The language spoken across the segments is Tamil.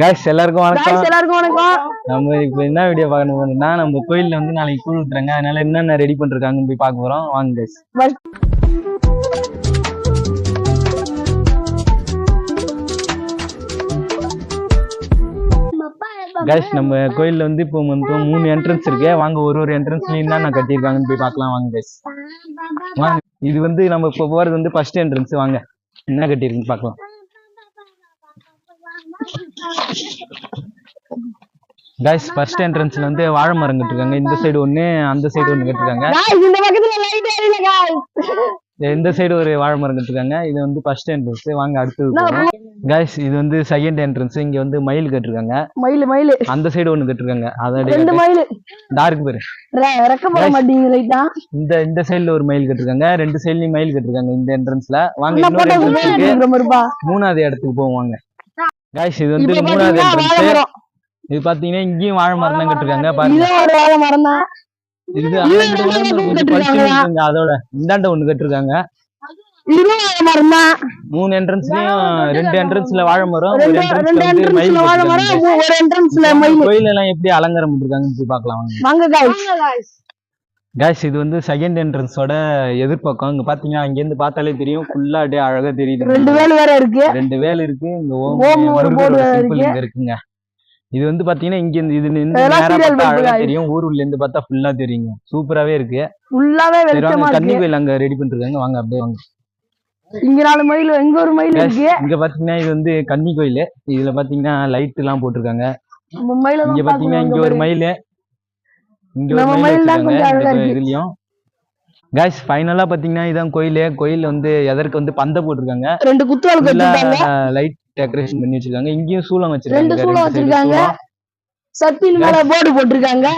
காய்ஸ் எல்லாருக்கும் வணக்கம். எல்லாருக்கும் வணக்கம். நம்ம இப்போ என்ன வீடியோ பார்க்க போறோம்னா நம்ம கோயில்ல வந்து நாளைக்கு கூழ் ஊத்துறாங்க. அதனால என்னென்ன ரெடி பண்ணிருக்காங்கன்னு போய் பார்க்க போறோம். வாங்க guys. கைஸ் நம்ம கோயில்ல வந்து இப்போ மொத்தம் மூணு என்ட்ரன்ஸ் இருக்கு. வாங்க ஒரு ஒரு என்ட்ரன்ஸ்லயும் என்னென்ன கட்டியிருக்காங்கன்னு போய் பார்க்கலாம். வாங்க கைஸ் வாங்க. இது வந்து நம்ம இப்போ போறது வந்து ஃபர்ஸ்ட் என்ட்ரன்ஸ் வாங்க. என்ன கட்டியிருக்குன்னு பார்க்கலாம். கைஸ் ஃபர்ஸ்ட் என்ட்ரன்ஸ்ல வந்து வாழை மரம் கட்டிருக்காங்க. இந்த சைடு ஒண்ணு அந்த சைடு ஒண்ணு கட்டிருக்காங்க. இந்த பக்கத்துல லைட் எரியல guys. இந்த சைடு ஒரு வாழை மரம் கட்டிருக்காங்க. இது வந்து ஃபர்ஸ்ட் என்ட்ரன்ஸ் வாங்க அடுத்தது கைஸ் இது வந்து செகண்ட் என்ட்ரன்ஸ் இங்க வந்து மயில் கட்டிருக்காங்க. மயிலு மயிலு. அந்த சைடு ஒண்ணு கட்டிருக்காங்க. அதோட ரெண்டு மயிலு. டார்க் பேரு. ரெக்க போட மாட்டீங்க லைட்டா இந்த இந்த சைடுல ஒரு மயில் கட்டிருக்காங்க. ரெண்டு சைடுலயும் மயில் கட்டிருக்காங்க இந்த என்ட்ரன்ஸ்ல வாங்க மூணாவது இடத்துக்கு போவோம் வாங்க. காய்ஸ் இது வந்து மூணாவது என்ட்ரன்ஸ் மரம் இது பாத்தீங்கன்னா இங்கேயும் வாழை மரம் தான் கட்டிருக்காங்க பாருங்க. இதே ஒரு வாழை மரம் தான். இது அதோட இந்தாண்ட ஒண்ணு கட்டிருக்காங்க. இதுவும் வாழை மரம் தான் மூணு என்ட்ரன்ஸ்லயும் ரெண்டு என்ட்ரன்ஸ்ல வாழை மரம் ஒரு ரெண்டு என்ட்ரன்ஸ்ல வாழை மரம். ஒரு என்ட்ரன்ஸ்ல மயில். கோயில் எல்லாம் எப்படி அலங்காரம் பண்ணிருக்காங்கன்னு போய் பார்க்கலாம் வாங்க. காய்ஸ் இது வந்து செகண்ட் என்ட்ரன்ஸோட எதிர்பக்கம். இங்க பாத்தீங்கன்னா அங்க இருந்து பார்த்தாலே தெரியும். ஃபுல்லா அப்படியே அழகா தெரியுது. ரெண்டு வேலை வேற இருக்கு. ரெண்டு வேல் இருக்கு. இங்க ஓம் ஒரு இருக்கு. இங்க இருக்குங்க. இது வந்து பாத்தீங்கன்னா இங்க இருந்து இது நேரா அழகா. தெரியும். ஊர் உள்ள இருந்து பார்த்தா ஃபுல்லா தெரியுங்க. சூப்பராவே இருக்கு. ஃபுல்லாவே வெளிச்சமா இருக்கு. கோயில் அங்க ரெடி பண்ணிருக்காங்க. வாங்க அப்படியே வாங்க. இங்க நாலு மயில் இங்க ஒரு மயில் இருக்கு. இங்க பாத்தீங்கன்னா இது வந்து கன்னி கோயில். இதுல பாத்தீங்கன்னா லைட் எல்லாம் போட்டிருக்காங்க இங்க பாத்தீங்கன்னா இங்க ஒரு மயில். இதுலயும். காய்ஸ் ஃபைனலா பாத்தீங்கன்னா இதான் கோயில். கோயில் வந்து எதற்கு வந்து பந்த போட்டிருக்காங்க. ரெண்டு குத்துவாள் கட்டிருக்காங்க லைட் டெக்கரேஷன் பண்ணி வச்சிருக்காங்க. இங்கேயும் சூளம் வச்சிருக்காங்க. சூளம் ரெண்டு side வச்சிருக்காங்க. சூளம். சத்தின் மேல போர்டு போட்டிருக்காங்க.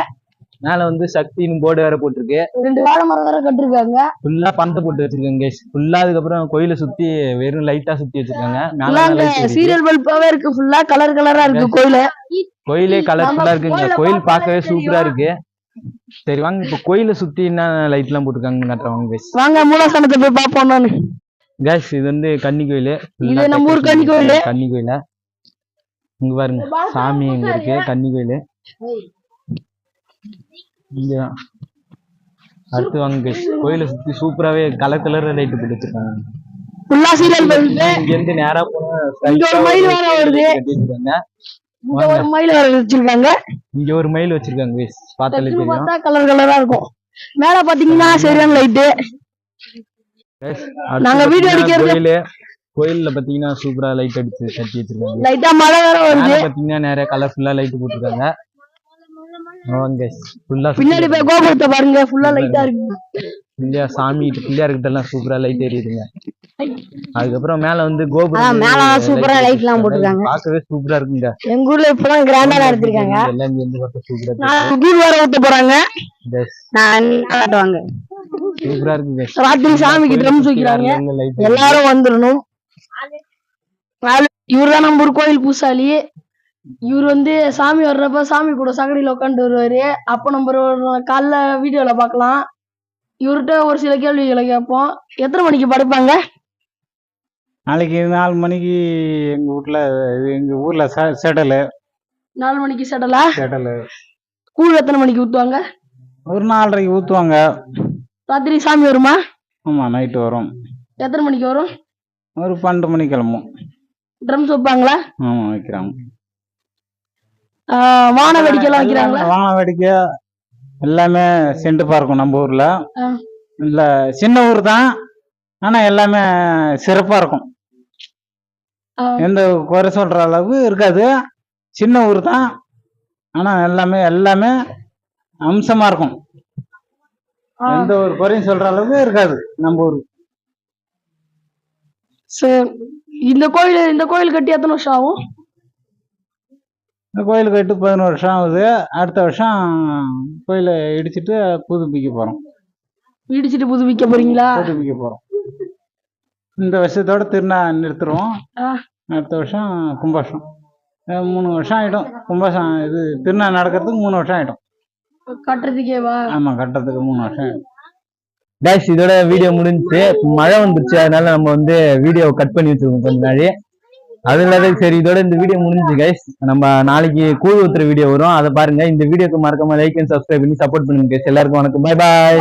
மேல வந்து சக்தின்னு போர்டு வேற போட்டிருக்கு. ரெண்டு வாழை மரம் வேற கட்டிருக்காங்க. ஃபுல்லா பந்த போட்டு வச்சிருக்காங்க guys. ஃபுல்லா அதுக்கப்புறம் கோயிலை சுத்தி வெறும் லைட்டா சுத்தி வச்சிருக்காங்க. மேல. சீரியல் பல்பாவே இருக்கு. ஃபுல்லா கலர் கலரா இருக்கு கோயில. கோயிலே கலர்ஃபுல்லா இருக்குங்க. கோயிலை பார்க்கவே. சூப்பரா இருக்கு. சரி வாங்க. இப்ப கோயிலை சுத்தி என்ன லைட் எல்லாம் போட்டிருக்காங்க? காட்டுறவங்க guys. வாங்க மூலஸ்தானத்தை போய் பாப்போம் நானு. Guys இது வந்து கன்னி கோயில். இது நம்ம ஊர் கன்னி கோயிலு. கன்னி கோயில. இங்க பாருங்க சாமி இங்க இருக்கு? கன்னி கோயில். இங்க. அடுத்து வாங்க guys. கோயிலை சுத்தி சூப்பராவே கலர் கலர் லைட் போட்டு வச்சிருக்காங்க. ஃபுல்லா சீரியல் பல்பு இங்க இருந்து நேரா போனா இங்க ஒரு மயில் வேற வருது. இங்க ஒரு மயில் வச்சிருக்காங்க. இங்க ஒரு மயில் வச்சிருக்காங்க பார்த்தாலே பார்த்தா கலர் கலரா இருக்கும். மேல பாத்தீங்கன்னா சரியான லைட்டு Guys, நாங்க வீடியோ அடிக்கிறது- கோயிலு. கோயில்ல பாத்தீங்கன்னா சூப்பரா லைட் அடிச்சு கட்டி வச்சிருக்காங்க. லைட்டா மழை வேற வருது. பாத்தீங்கன்னா நிறைய கலர்ஃபுல்லா லைட் போட்டிருக்காங்க. பின்னாடி போய் கோபுரத்தை பாருங்க. ஃபுல்லா லைட்டா இருக்கு பிள்ளையா சாமி பிள்ளையார் கிட்ட எல்லாம் சூப்பரா லைட் எரியுதுங்க அதுக்கப்புறம் மேல வந்து கோபுரம் மேல வந்து சூப்பரா light எல்லாம் போட்டிருக்காங்க. பார்க்கவே சூப்பரா இருக்குங்க. எங்க ஊர்ல இப்பதான் கிராண்டா நடத்திருக்காங்க. எல்லாம் இருந்து பார்த்தா சூப்பரா இருக்கு? வேற ஊத்த போறாங்க. நான் காட்டுவாங்க. சூப்பரா இருக்கு guys. ராத்திரி சாமிக்கு ட்ரம்ஸ் வைக்கிறாங்க. எல்லாரும் வந்துடணும் இவர் தான் நம்ம ஊர் கோயில் பூசாலி. இவர் வந்து சாமி வர்றப்ப சாமி கூட சகடியில உட்காந்து வருவாரு. அப்ப நம்ம ஒரு காலைல வீடியோல பார்க்கலாம். இவர்கிட்ட ஒரு சில கேள்விகளை கேட்போம். எத்தனை மணிக்கு படைப்பாங்க? நாளைக்கு நாலு மணிக்கு எங்க வீட்ல எங்க ஊர்ல செடலு. நாலு மணிக்கு செடலா? செடலு. கூழ் எத்தனை மணிக்கு ஊத்துவாங்க? ஒரு நாலரைக்கு ஊத்துவாங்க. ராத்திரி சாமி வருமா? ஆமா நைட்டு வரும். எத்தனை மணிக்கு வரும்? ஒரு பன்னெண்டு மணிக்கு கிளம்பும். ட்ரம்ஸ் வைப்பாங்களா? ஆமா வைக்கிறாங்க. வான வெடிக்கைலாம் வைக்கிறாங்களா? வான வேடிக்கை எல்லாமே செண்டு பார்க்கும் நம்ம ஊர்ல. இல்ல சின்ன ஊர் தான் ஆனா எல்லாமே சிறப்பா இருக்கும். எந்த குறை சொல்ற அளவு இருக்காது. சின்ன ஊர் தான் ஆனா எல்லாமே எல்லாமே அம்சமா இருக்கும். எந்த ஒரு குறையும் சொல்ற அளவுக்கு இருக்காது நம்ம ஊர். சரி. இந்த கோயில் இந்த கோயில் கட்டி எத்தனை வருஷம் ஆகும்? கோயில் கட்டு பதினோரு வருஷம் ஆகுது. அடுத்த வருஷம் கோயிலை இடிச்சிட்டு புதுப்பிக்க போறோம். இடிச்சிட்டு புதுப்பிக்க போறீங்களா? புதுப்பிக்க போறோம். இந்த வருஷத்தோட திருநா நிறுத்துருவோம் அடுத்த வருஷம் கும்பாஷம் அஹ் மூணு வருஷம் ஆயிடும். கும்பாஷம் இது திருநா நடக்கிறதுக்கு மூணு வருஷம் ஆயிடும். கட்டுறதுக்கேவா? ஆமா கட்டுறதுக்கு மூணு வருஷம் ஆயிடும். Guys, இதோட வீடியோ முடிஞ்சுச்சு. மழை வந்துருச்சு. அதனால நம்ம வந்து வீடியோ கட் பண்ணி வச்சிருக்கோம் கொஞ்ச நாள். அது இல்லாத சரி இதோட இந்த வீடியோ முடிஞ்சு கைஸ் நம்ம நாளைக்கு கூழ் ஊத்துற வீடியோ வரும். அதை பாருங்க. இந்த வீடியோக்கு மறக்காம லைக் அண்ட் சப்ஸ்கிரைப் பண்ணி சப்போர்ட் பண்ணுங்க கைஸ் எல்லாருக்கும் வணக்கம். பாய் பாய்